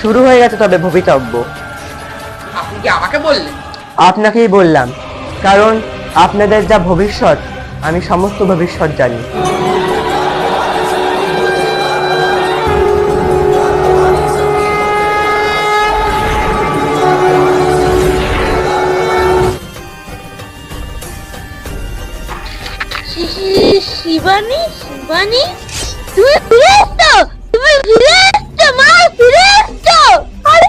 শুরু হয়ে গেছে তবে ভবিতব্য। আপনি কি আমাকে বললেন? আপনাকেই বললাম কারণ আপনাদের যা ভবিষ্যৎ আমি সমস্ত ভবিষ্যৎ জানি। শিবানী শিবানী? তুমি ফিরে এসছো? তুমি ফিরে এসছো মা ফিরে এসছো? আরে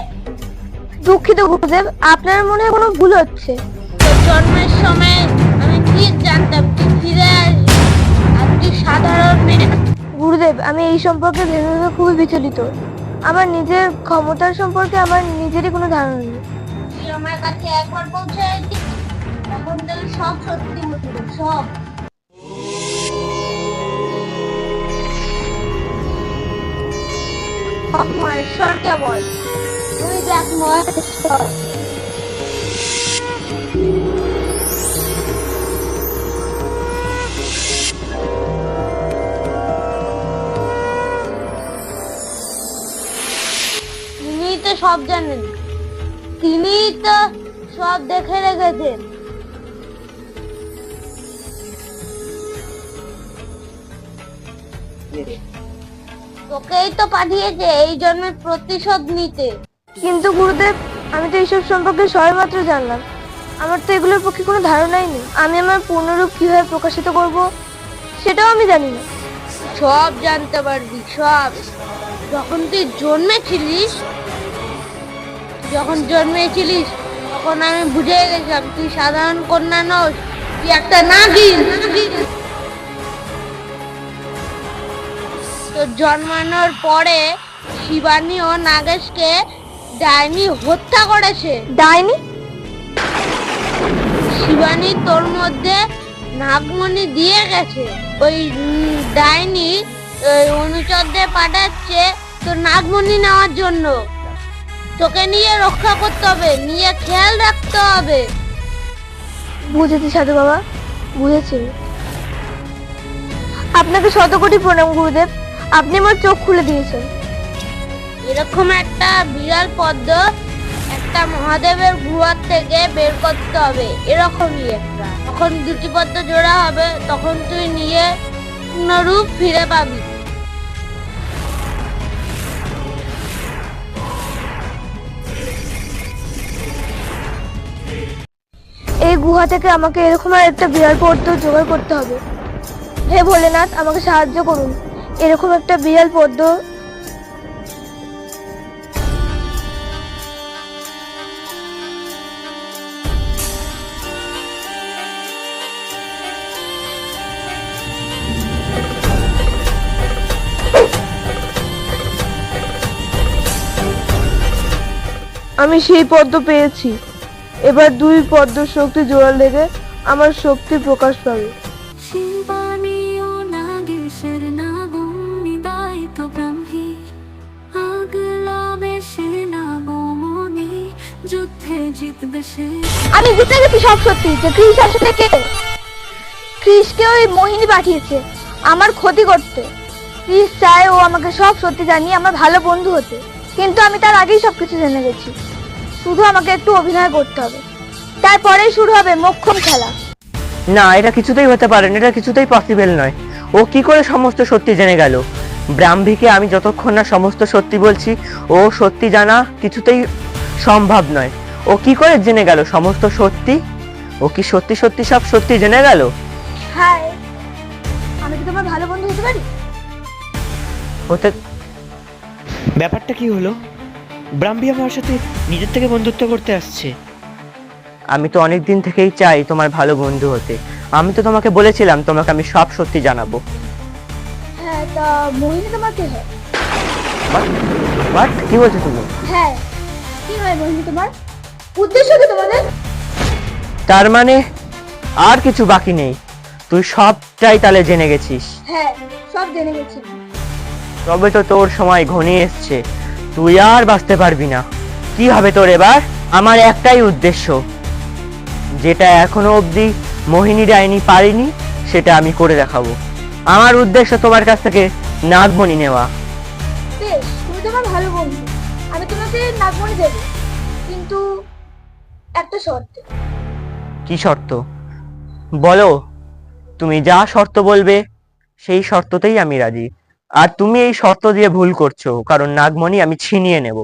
দুঃখিত গুরুদেব আপনার মনে কোনো ভুল হচ্ছে? জন্মের সময় আমি ঠিক জানতাম তুই ফিরে আসবি? আর তুই সাধারণ মেয়ে? গুরুদেব আমি এই সম্পর্কে ভেবে ভেবে খুবই বিচলিত। আমার নিজের ক্ষমতার সম্পর্কে আমার নিজেরই কোনো ধারণা নেই। আমার কাছে একবার পৌঁছায় তখন সব সত্যি হতো সব। তিনি তো সব জানেন। তিনি তো সব দেখে রেখেছেন। তোকেই তো পাঠিয়েছে এই জন্মের প্রতিশোধ নিতে। কিন্তু গুরুদেব আমি তো এইসব সম্পর্কে সবেমাত্র জানলাম। আমার তো এগুলোর পক্ষে কোনো ধারণাই নেই। আমি আমার পূর্ণরূপ কীভাবে প্রকাশিত করব সেটাও আমি জানি না। সব জানতে পারবি সব। যখন তুই জন্মেছিলিস যখন জন্মেছিলিস তখন আমি বুঝে গেছিলাম তুই সাধারণ কন্যা নস তুই একটা নাগিন। তো জন্মানোর পরে শিবানী ও নাগেশকে ডাইনি হত্যা করেছে। ডাইনি? শিবানী তোর মধ্যে নাগমণি দিয়ে গেছে। ওই ডাইনি ওই অনুচরদের পাঠাচ্ছে তোর নাগমণি নেওয়ার জন্য। তোকে নিয়ে রক্ষা করতে হবে নিয়ে খেয়াল রাখতে হবে। বুঝেছি সাধু বাবা বুঝেছি। আপনাকে শত কোটি প্রণাম গুরুদেব। আপনি আমার চোখ খুলে দিয়েছেন। এরকম একটা বিরাল পদ্ম একটা মহাদেবের গুহার থেকে বের করতে হবে এরকমই একটা। তখন দুটি পদ্ম জোড়া হবে তখন তুই নিয়ে পূর্ণরূপ ফিরে পাবি। এই গুহা থেকে আমাকে এরকম আর একটা বিড়াল পদ্ম জোগাড় করতে হবে। হে ভোলেনাথ আমাকে সাহায্য করুন। এরকম একটা বিড়াল পদ্ম। আমি সেই পদ্ম পেয়েছি। এবার দুই পদ্ম শক্তি জোড়া লেগে আমার শক্তি প্রকাশ পাবে। আমি বুঝতে গেছি সব সত্যি, যে ক্রিস আসলে কে ক্রিসকে ওই মোহিনী পাঠিয়েছে। আমার ক্ষতি করতে। ক্রিস চায় ও আমাকে সব সত্যি জানিয়ে আমার ভালো বন্ধু হতে। কিন্তু আমি তার আগেই সবকিছু জেনে গেছি। শুধু আমাকে একটু অভিনয় করতে হবে। তারপরেই শুরু হবে মোক্ষম খেলা। না, এটা কিছুতেই হতে পারে না, এটা কিছুতেই পসিবল নয়। ও কি করে সমস্ত সত্যি জেনে গেল? ব্রাহ্মীকে আমি যতক্ষণ না সমস্ত সত্যি বলছি, ও সত্যি জানা কিছুতেই সম্ভব নয়। ও কি করে জেনে গেল সমস্ত সত্যি? ও কি সত্যি সত্যি সব সত্যি জেনে গেল? হাই আমি কি তোমার ভালো বন্ধু হতে পারি? হতে ব্যাপারটা কি হলো? ব্রাহ্মী আমার সাথে নিজের থেকে বন্ধুত্ব করতে আসছে। আমি তো অনেক দিন থেকেই চাই তোমার ভালো বন্ধু হতে। আমি তো তোমাকে বলেছিলাম তোমাকে আমি সব সত্যি জানাব। হ্যাঁ তা মোহিনী তোমাকে হয়। বাট কি বলছো তুমি? হ্যাঁ কি হয় মোহিনী তোমার? উদ্দেশ্য কি তোমাদের? তার মানে আর কিছু বাকি নেই। তুই সবটাই তাহলে জেনে গেছিস। হ্যাঁ সব জেনে গেছি। তবে তো তোর সময় ঘনিয়ে এসছে। তুই আর বাঁচতে পারবি না। কি হবে তোর এবার? আমার একটাই উদ্দেশ্য। যেটা এখনও অবধি মোহিনী ডাইনি পারিনি সেটা আমি করে দেখাবো। আমার উদ্দেশ্য তোমার কাছ থেকে নাগমণি নেওয়া। বেশ তুমি তো আমার ভালো বন্ধু। আমি তোমাকে নাগমণি দেবো। কিন্তু একটা শর্ত। কি শর্ত? বলো, তুমি যা শর্ত বলবে, সেই শর্ততেই আমি রাজি। আর তুমি এই শর্ত দিয়ে ভুল করছ, কারণ নাগমণি আমি ছিনিয়ে নেব।